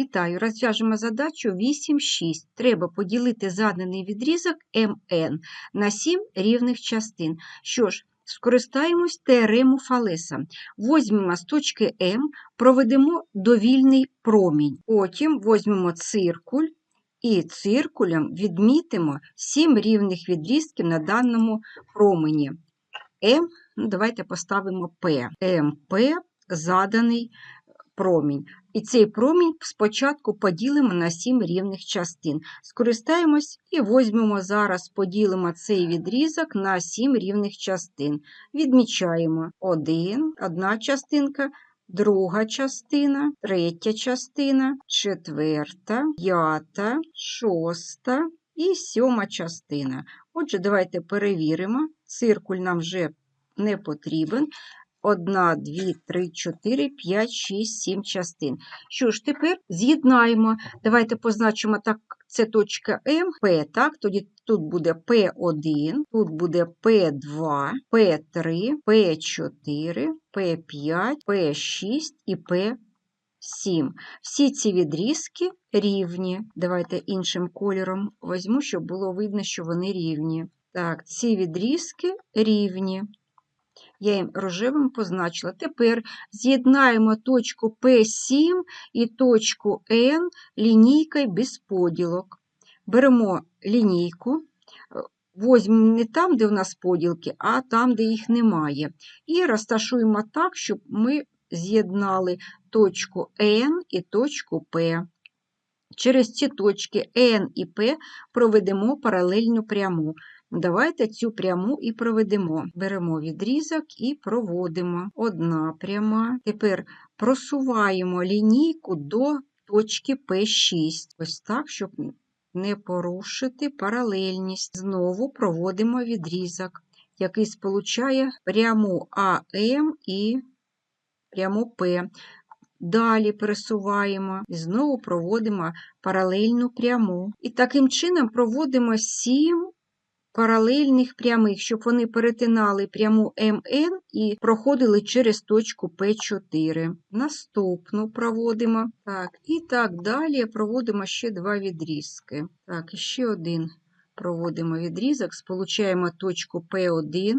Вітаю! Розв'яжемо задачу 8,6. Треба поділити заданий відрізок МН на 7 рівних частин. Що ж, скористаємось теорему Фалеса. Возьмемо з точки М, проведемо довільний промінь. Потім візьмемо циркуль і циркулем відмітимо 7 рівних відрізків на даному промені. М, ну давайте поставимо П. МП заданий промінь. І цей промінь спочатку поділимо на 7 рівних частин. Скористаємось і візьмемо зараз, поділимо цей відрізок на 7 рівних частин. Відмічаємо один, одна частинка, друга частина, третя частина, четверта, п'ята, шоста і сьома частина. Отже, давайте перевіримо. Циркуль нам вже не потрібен. Одна, дві, три, чотири, п'ять, шість, сім частин. Що ж, тепер з'єднаємо. Давайте позначимо так, це точка М, П, так, тоді тут буде П1, тут буде П2, П3, П4, П5, П6 і П7. Всі ці відрізки рівні. Давайте іншим кольором візьму, щоб було видно, що вони рівні. Так, ці відрізки рівні. Я їм рожевим позначила. Тепер з'єднаємо точку P7 і точку N лінійкою без поділок. Беремо лінійку, візьмемо не там, де у нас поділки, а там, де їх немає. І розташуємо так, щоб ми з'єднали точку N і точку P. Через ці точки N і P проведемо паралельну пряму. Давайте цю пряму і проведемо. Беремо відрізок і проводимо. Одна пряма. Тепер просуваємо лінійку до точки P6. Ось так, щоб не порушити паралельність. Знову проводимо відрізок, який сполучає пряму АМ і пряму П. Далі пересуваємо і знову проводимо паралельну пряму. І таким чином проводимо 7 паралельних прямих, щоб вони перетинали пряму МН і проходили через точку П4. Наступну проводимо. Так, І так далі проводимо ще два відрізки. Так, ще один. Проводимо відрізок, сполучаємо точку P1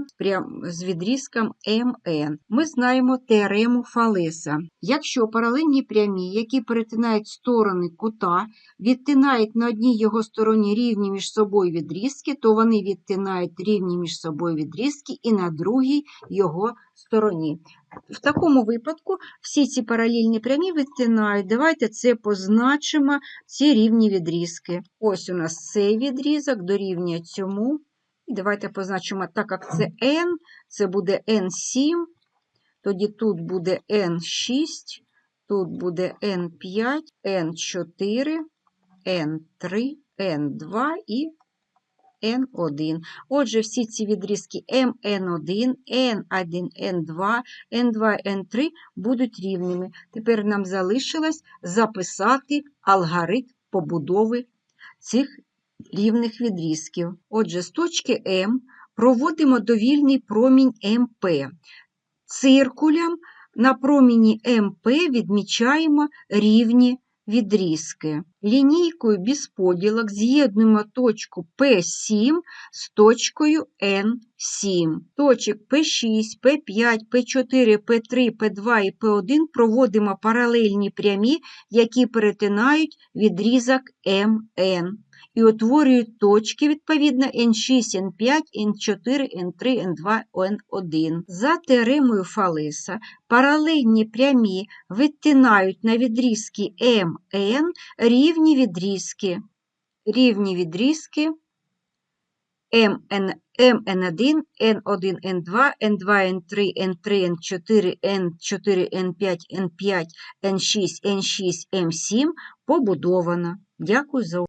з відрізком МН. Ми знаємо теорему Фалеса. Якщо паралельні прямі, які перетинають сторони кута, відтинають на одній його стороні рівні між собою відрізки, то вони відтинають рівні між собою відрізки і на другій його стороні. В такому випадку всі ці паралельні прямі відтинають. Давайте це позначимо, ці рівні відрізки. Ось у нас цей відрізок дорівнює цьому. І давайте позначимо, так як це n, це буде n7, тоді тут буде n6, тут буде n5, n4, n3, n2 і N1. Отже, всі ці відрізки MN1, N1, N2, N2, N3 будуть рівними. Тепер нам залишилось записати алгоритм побудови цих рівних відрізків. Отже, з точки М проводимо довільний промінь МП. Циркулям на проміні МП відмічаємо рівні відрізки. Лінійкою без поділок з'єднуємо точку P7 з точкою N7. Точок P6, P5, P4, P3, P2 і P1 проводимо паралельні прямі, які перетинають відрізок MN і утворюють точки, відповідно, N6, N5, N4, N3, N2, N1. За теоремою Фалеса паралельні прямі відтинають на відрізки MN рівні відрізки. Рівні відрізки MN, MN1, N1, N2, N2, N3, N3, N4, N4, N5, N5, N6, N6, M7 побудовано. Дякую за увагу.